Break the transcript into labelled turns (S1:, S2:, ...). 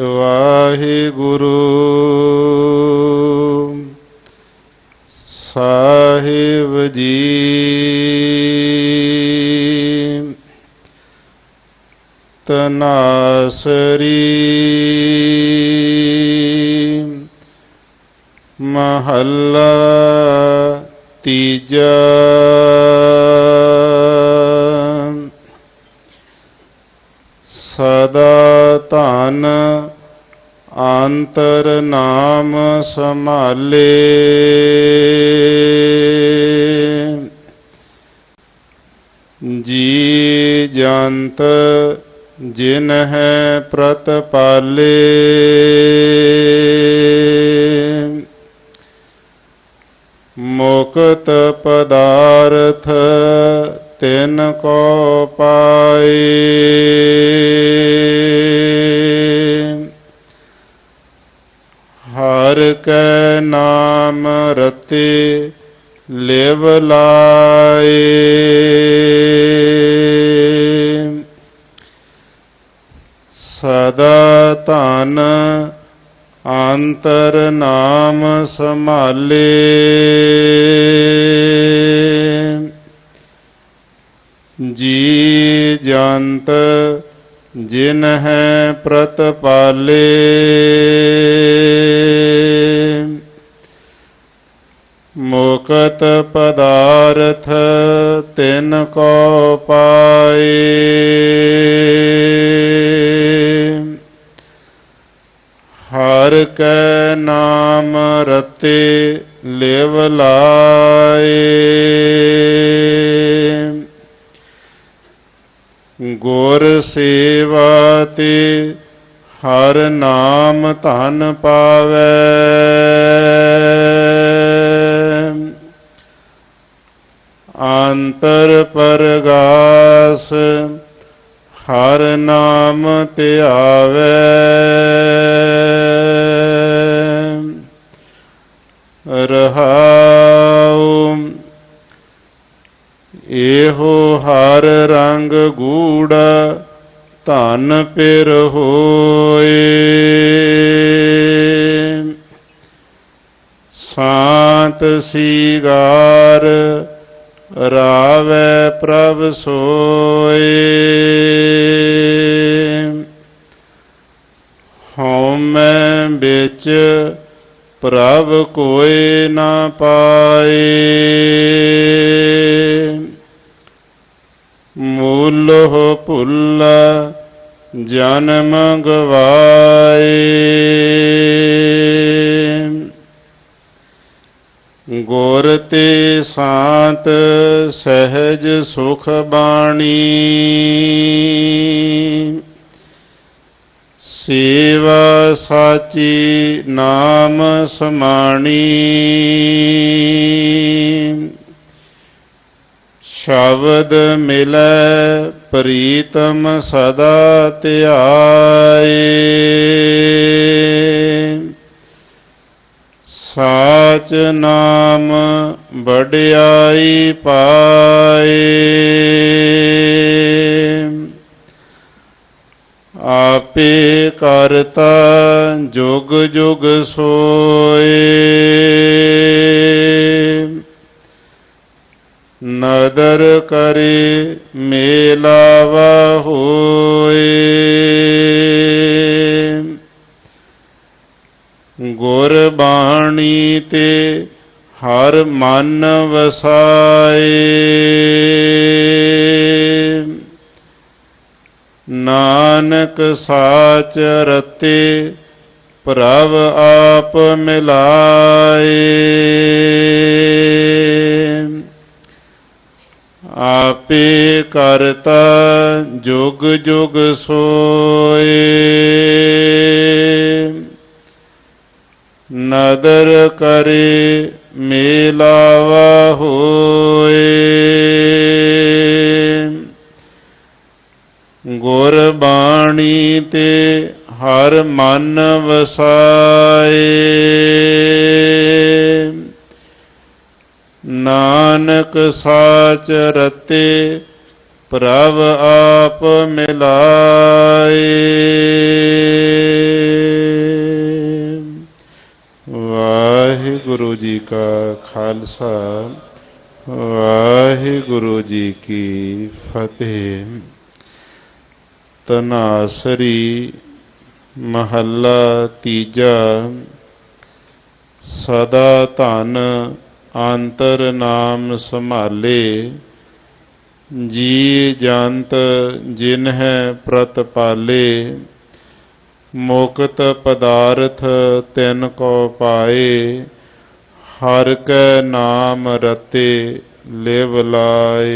S1: ਵਾਹਿਗੁਰੂ। ਸਾਹਿਬ ਜੀ। ਤਨਾਸਰੀ। ਮਹੱਲਾ ਤੀਜਾ। ਸਦਾ ਧਨ ਅੰਤਰ ਨਾਮ ਸੰਭਾਲੇ। ਜੀ ਜੰਤ ਜਿਨ ਹੈ ਪ੍ਰਤਪਾਲੇ ਮੁਕਤ ਪਦਾਰਥ ਤਿਨ ਕੋ ਪਾਏ ਹਰ ਕੈ ਨਾਮ ਰਤੇ ਲਿਵ ਲਾਏ। ਸਦਾ ਧਨ ਅੰਤਰ ਨਾਮ ਸੰਭਾਲੇ। ਜੀ ਜੰਤ ਜਿਨ ਹੈ ਪ੍ਰਤਪਾਲੇ ਮੁਕਤ ਪਦਾਰਥ ਤਿਨ ਕੋ ਪਾਏ ਹਰ ਕੈ ਨਾਮ ਰਤੇ ਲਿਵ ਲਾਏ ਗੁਰ ਸੇਵਾ ਤੇ ਹਰ ਨਾਮ ਧਨ ਪਾਵੇ। ਅੰਤਰ ਪਰਗਾਸ ਹਰ ਨਾਮ ਧਿਆਵੇ ਰਹਾਉ ਇਹੋ ਹਰ ਰੰਗ ਗੂੜਾ ਧਨ ਪਿਰ ਹੋਏ। ਸਾਤ ਸੀਗਾਰ ਰਾਵੇ ਪ੍ਰਭ ਸੋਏ। ਹਉਮੈ ਵਿੱਚ ਪ੍ਰਭ ਕੋਏ ਨਾ ਪਾਏ। ਮੂਲੋ ਭੁੱਲਾ ਜਨਮ ਗਵਾਏ। ਗੁਰ ਤੇ ਸਾਤ ਸਹਿਜ ਸੁਖ ਬਾਣੀ। ਸੇਵਾ ਸਾਚੀ ਨਾਮ ਸਮਾਣੀ। ਸ਼ਬਦ ਮਿਲੈ ਪ੍ਰੀਤਮ ਸਦਾ ਧਿਆਏ। ਸਾਚ ਨਾਮ ਵਡਿਆਈ ਪਾਏ। ਆਪੇ ਕਰਤਾ ਜੁਗ ਜੁਗ ਸੋਏ। ਕਦਰ ਕਰੇ, ਮੇਲਾਵਾ ਹੋਏ। ਗੁਰ ਬਾਣੀ ਤੇ ਹਰ ਮਨ ਵਸਾਏ। ਨਾਨਕ ਸਾਚ ਰਤੇ, ਪ੍ਰਭ ਆਪ ਮਿਲਾਏ। ਆਪੇ ਕਰਤਾ ਜੁਗ ਜੁਗ ਸੋਏ। ਨਦਰ ਕਰੇ ਮੇਲਾਵਾ ਹੋਏ। ਗੁਰ ਬਾਣੀ ਤੇ ਹਰ ਮਨ ਵਸਾਏ। ਨਾਨਕ ਸਾਚ ਰਤੇ ਪ੍ਰਭ ਆਪ ਮਿਲਾਏ। ਵਾਹਿਗੁਰੂ ਜੀ ਕਾ ਖਾਲਸਾ, ਵਾਹਿਗੁਰੂ ਜੀ ਕੀ ਫਤਿਹ। ਤਨਾਸਰੀ ਮਹੱਲਾ ਤੀਜਾ, ਸਦਾ ਧਨ ਅੰਤਰ ਨਾਮ ਸੰਭਾਲੇ, ਜੀ ਜੰਤ ਜਿਨ ਹੈ ਪ੍ਰਤਪਾਲੇ ਮੁਕਤ ਪਦਾਰਥ ਤਿਨ ਕੋ ਪਾਏ, ਹਰ ਕੈ ਨਾਮ ਰਤੇ ਲਿਵ ਲਾਏ।